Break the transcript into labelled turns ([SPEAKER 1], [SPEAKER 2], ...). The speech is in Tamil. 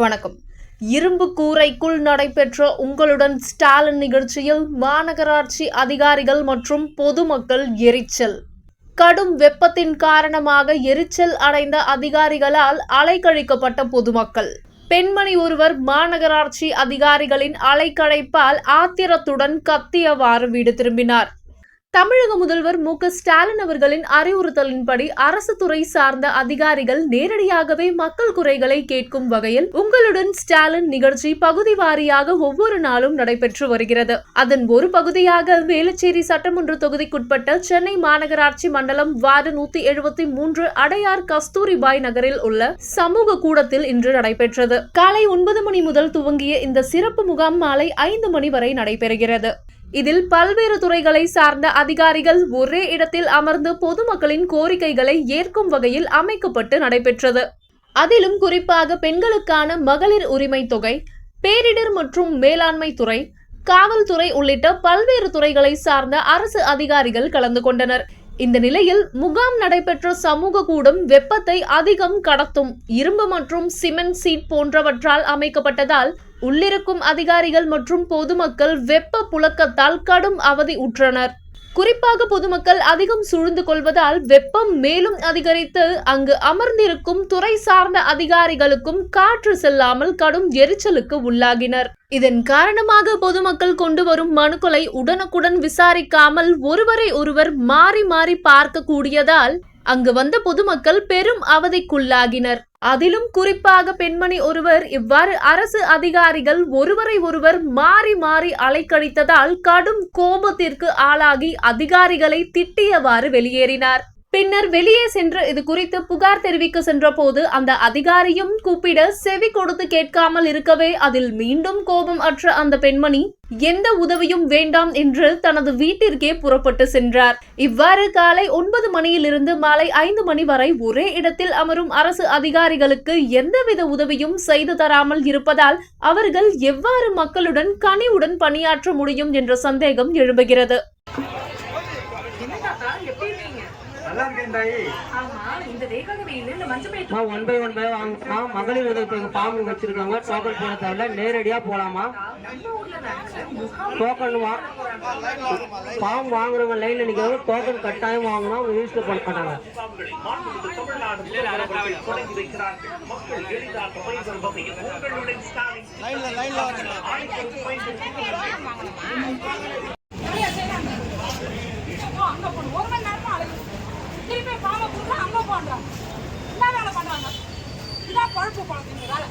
[SPEAKER 1] வணக்கம். இரும்பு கூரைக்குள் நடைபெற்ற உங்களுடன் ஸ்டாலின் நிகழ்ச்சியில் மாநகராட்சி அதிகாரிகள் மற்றும் பொதுமக்கள் எரிச்சல். கடும் வெப்பத்தின் காரணமாக எரிச்சல் அடைந்த அதிகாரிகளால் அலைக்கழிக்கப்பட்ட பொதுமக்கள். பெண்மணி ஒருவர் மாநகராட்சி அதிகாரிகளின் அலைக்கழைப்பால் ஆத்திரத்துடன் கத்தியவாறு வீடு திரும்பினார். தமிழக முதல்வர் மு க ஸ்டாலின் அவர்களின் அறிவுறுத்தலின்படி அரசு துறை சார்ந்த அதிகாரிகள் நேரடியாகவே மக்கள் குறைகளை கேட்கும் வகையில் உங்களுடன் ஸ்டாலின் நிகழ்ச்சி பகுதி வாரியாக ஒவ்வொரு நாளும் நடைபெற்று வருகிறது. அதன் ஒரு பகுதியாக வேலுச்சேரி சட்டமன்ற தொகுதிக்குட்பட்ட சென்னை மாநகராட்சி மண்டலம் வார்டு நூத்தி எழுபத்தி மூன்று அடையார் கஸ்தூரிபாய் நகரில் உள்ள சமூக கூடத்தில் இன்று நடைபெற்றது. காலை ஒன்பது மணி முதல் துவங்கிய இந்த சிறப்பு முகாம் மாலை ஐந்து மணி வரை நடைபெறுகிறது. இதில் பல்வேறு துறைகளை சார்ந்த அதிகாரிகள் ஒரே இடத்தில் அமர்ந்து பொதுமக்களின் கோரிக்கைகளை ஏற்கும் வகையில் அமைக்கப்பட்டு நடைபெற்றது. அதிலும் குறிப்பாக பெண்களுக்கான மகளிர் உரிமை தொகை பேரிடர் மற்றும் மேலாண்மை துறை காவல்துறை உள்ளிட்ட பல்வேறு துறைகளை சார்ந்த அரசு அதிகாரிகள் கலந்து கொண்டனர். இந்த நிலையில் முகாம் நடைபெற்ற சமூக கூடம் வெப்பத்தை அதிகம் கடத்தும் இரும்பு மற்றும் சிமெண்ட் சீட் போன்றவற்றால் அமைக்கப்பட்டதால் உள்ளிருக்கும் அதிகாரிகள் மற்றும் பொதுமக்கள் வெப்ப புழக்கத்தால் கடும் அவதி உற்றனர். குறிப்பாக பொதுமக்கள் அதிகம் சூழ்ந்து கொள்வதால் வெப்பம் மேலும் அதிகரித்து அங்கு அமர்ந்திருக்கும் துறை சார்ந்த அதிகாரிகளுக்கும் காற்று செல்லாமல் கடும் எரிச்சலுக்கு உள்ளாகினர். இதன் காரணமாக பொதுமக்கள் கொண்டு வரும் மனுக்களை உடனுக்குடன் விசாரிக்காமல் ஒருவரை ஒருவர் மாறி மாறி பார்க்க கூடியதால் அங்கு வந்த பொதுமக்கள் பெரும் அவதிக்குள்ளாகினர். அதிலும் குறிப்பாக பெண்மணி ஒருவர் இவ்வாறு அரசு அதிகாரிகள் ஒருவரை ஒருவர் மாறி மாறி அலைக்கழித்ததால் கடும் கோபத்திற்கு ஆளாகி அதிகாரிகளை திட்டியவாறு வெளியேறினார். பின்னர் வெளியே சென்று இது குறித்து புகார் தெரிவிக்க சென்றபோது அந்த அதிகாரியும் கூப்பிட செவி கொடுத்து கேட்காமல் இருக்கவே அதில் மீண்டும் கோபம் அற்ற அந்த பெண்மணி எந்த உதவியும் வேண்டாம் என்று தனது வீட்டிற்கே புறப்பட்டு சென்றார். இவ்வாறு காலை ஒன்பது மணியிலிருந்து மாலை ஐந்து மணி வரை ஒரே இடத்தில் அமரும் அரசு அதிகாரிகளுக்கு எந்தவித உதவியும் செய்து தராமல் இருப்பதால் அவர்கள் எவ்வாறு மக்களுடன் கனிவுடன் பணியாற்ற முடியும் என்ற சந்தேகம் எழும்புகிறது.
[SPEAKER 2] நல்லா இருக்கேன் தாயி. One by one by. வாங்கம்மா மகளிர் உதவி ஃபார்ம் வச்சிருக்காங்க. டோக்கன் போட தேவையில்ல. நேரடியா போலாமா?
[SPEAKER 3] நம்ம ஊர்ல நடக்கிற முகாம்
[SPEAKER 2] டோக்கன் வா ஃபார்ம் வாங்குறவங்க லைன்ல நிக்கிறவங்க டோக்கன் கட்டாயம் வாங்கணும் அவங்க ரிஜிஸ்டர் பண்ண மாட்டாங்க.
[SPEAKER 4] அங்க ஒரு மணி என்ன வேலை பண்றாங்க? இதான் பழுப்பு பழக்கம் வேலை.